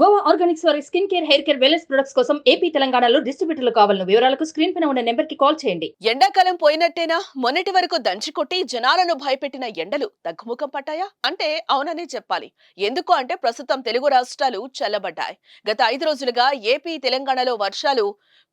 Goa Organics వారి skin care hair care wellness products కోసం AP తెలంగాణలో డిస్ట్రిబ్యూటర్లు కావాలన్న వివరాలకు స్క్రీన్ పైన ఉన్న నెంబర్కి కాల్ చేయండి. ఎండాకాలం పోయినట్టేనా? మొన్నటి వరకు దంచికొట్టి జనాలను భయపెట్టిన ఎండలు తగ్గుముఖం పట్టాయా? అంటే అవుననే చెప్పాలి. ఎందుకు అంటే ప్రస్తుతం తెలుగు రాష్ట్రాలు చల్లబడ్డాయి. గత ఐదు రోజులుగా ఏపీ తెలంగాణలో వర్షాలు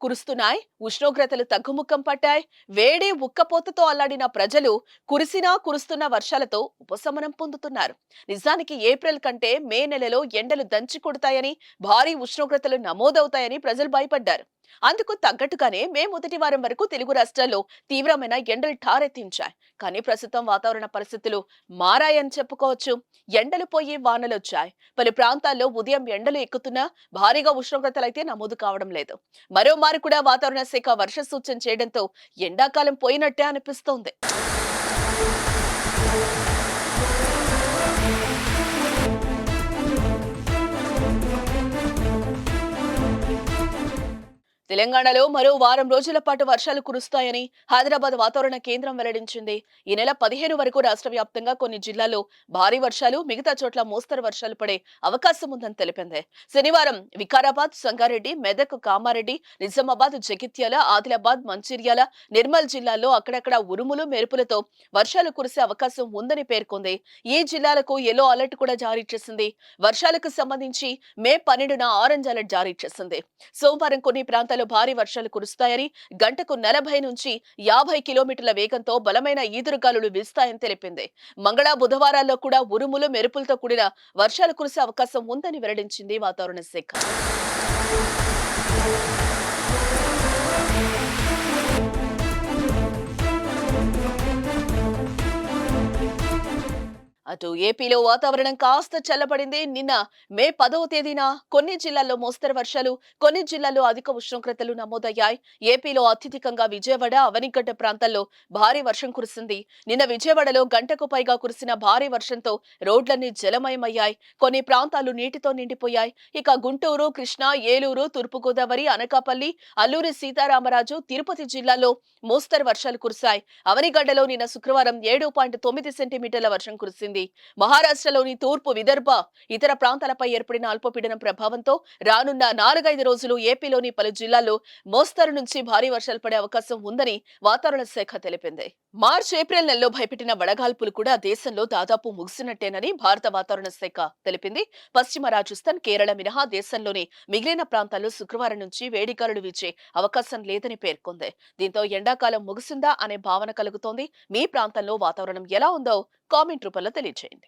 కురుస్తున్నాయి ఉష్ణోగ్రతలు తగ్గుముఖం పట్టాయి వేడి ఉక్కపోతతో అల్లాడిన ప్రజలు కురిసినా కురుస్తున్న వర్షాలతో ఉపశమనం పొందుతున్నారు. నిజానికి ఏప్రిల్ కంటే మే నెలలో ఎండలు దంచి కొడతాయని భారీ ఉష్ణోగ్రతలు నమోదవుతాయని ప్రజలు భయపడ్డారు. అందుకు తగ్గట్టుగానే మే మొదటి వారం వరకు తెలుగు రాష్ట్రాల్లో తీవ్రమైన ఎండలు ఠారెత్తించాయి. కానీ ప్రస్తుతం వాతావరణ పరిస్థితులు మారాయని చెప్పుకోవచ్చు. ఎండలు పోయి వానలొచ్చాయి పలు ప్రాంతాల్లో ఉదయం ఎండలు ఎక్కుతున్నా భారీగా ఉష్ణోగ్రతలు అయితే నమోదు కావడం లేదు. మరోమారు కూడా వాతావరణ శాఖ వర్ష సూచన చేయడంతో ఎండాకాలం పోయినట్టే అనిపిస్తోంది. తెలంగాణలో మరో వారం రోజుల పాటు వర్షాలు కురుస్తాయని హైదరాబాద్ వాతావరణ కేంద్రం వెల్లడించింది. ఈ నెల పదిహేను వరకు రాష్ట్ర వ్యాప్తంగా కొన్ని జిల్లాల్లో భారీ వర్షాలు మిగతా చోట్ల మోస్తరు వర్షాలు పడే అవకాశం ఉందని తెలిపింది. శనివారం వికారాబాద్ సంగారెడ్డి మెదక్ కామారెడ్డి నిజామాబాద్ జగిత్యాల ఆదిలాబాద్ మంచిర్యాల నిర్మల్ జిల్లాల్లో అక్కడక్కడ ఉరుములు మెరుపులతో వర్షాలు కురిసే అవకాశం ఉందని పేర్కొంది. ఈ జిల్లాలకు ఎల్లో అలర్ట్ కూడా జారీ చేసింది. వర్షాలకు సంబంధించి మే పన్నెండున ఆరెంజ్ అలర్ట్ జారీ చేసింది. సోమవారం కొన్ని ప్రాంతాల్లో భారీ వర్షాలు కురుస్తాయని గంటకు నలభై నుంచి యాభై కిలోమీటర్ల వేగంతో బలమైన ఈదురుగాలులు వీస్తాయని తెలిపింది. మంగళ బుధవారాల్లో కూడా ఉరుములు మెరుపులతో కూడిన వర్షాలు కురిసే అవకాశం ఉందని వెల్లడించింది వాతావరణ శాఖ. అటు ఏపీలో వాతావరణం కాస్త చల్లబడింది. నిన్న మే పదవ తేదీన కొన్ని జిల్లాల్లో మోస్తరు వర్షాలు కొన్ని జిల్లాల్లో అధిక ఉష్ణోగ్రతలు నమోదయ్యాయి. ఏపీలో అత్యధికంగా విజయవాడ అవనిగడ్డ ప్రాంతాల్లో భారీ వర్షం కురిసింది. నిన్న విజయవాడలో గంటకు పైగా కురిసిన భారీ వర్షంతో రోడ్లన్నీ జలమయమయ్యాయి. కొన్ని ప్రాంతాలు నీటితో నిండిపోయాయి. ఇక గుంటూరు కృష్ణా ఏలూరు తూర్పుగోదావరి అనకాపల్లి అల్లూరి సీతారామరాజు తిరుపతి జిల్లాలో మోస్తరు వర్షాలు కురిశాయి. అవనిగడ్డలో నిన్న శుక్రవారం ఏడు పాయింట్ తొమ్మిది సెంటీమీటర్ల వర్షం కురిసింది. మహారాష్ట్రలోని తూర్పు విదర్భ ఇతర ప్రాంతాలపై ఏర్పడిన అల్పపీడనం ప్రభావంతో రానున్న నాలుగైదు రోజులు ఏపీలోని పలు జిల్లాల్లో మోస్తరు నుంచి భారీ వర్షాలు పడే అవకాశం ఉందని వాతావరణ శాఖ తెలిపింది. మార్చ్ ఏప్రిల్ నెలలో భయపెట్టిన వడగాల్పులు కూడా దేశంలో దాదాపు ముగిసినట్టేనని భారత వాతావరణ శాఖ తెలిపింది. పశ్చిమ రాజస్థాన్ కేరళ మినహా దేశంలోని మిగిలిన ప్రాంతాల్లో శుక్రవారం నుంచి వేడిగాలులు వీచే అవకాశం లేదని పేర్కొంది. దీంతో ఎండాకాలం ముగిసిందా అనే భావన కలుగుతోంది. మీ ప్రాంతంలో వాతావరణం ఎలా ఉందో కామెంట్ రూపంలో తెలియజేయండి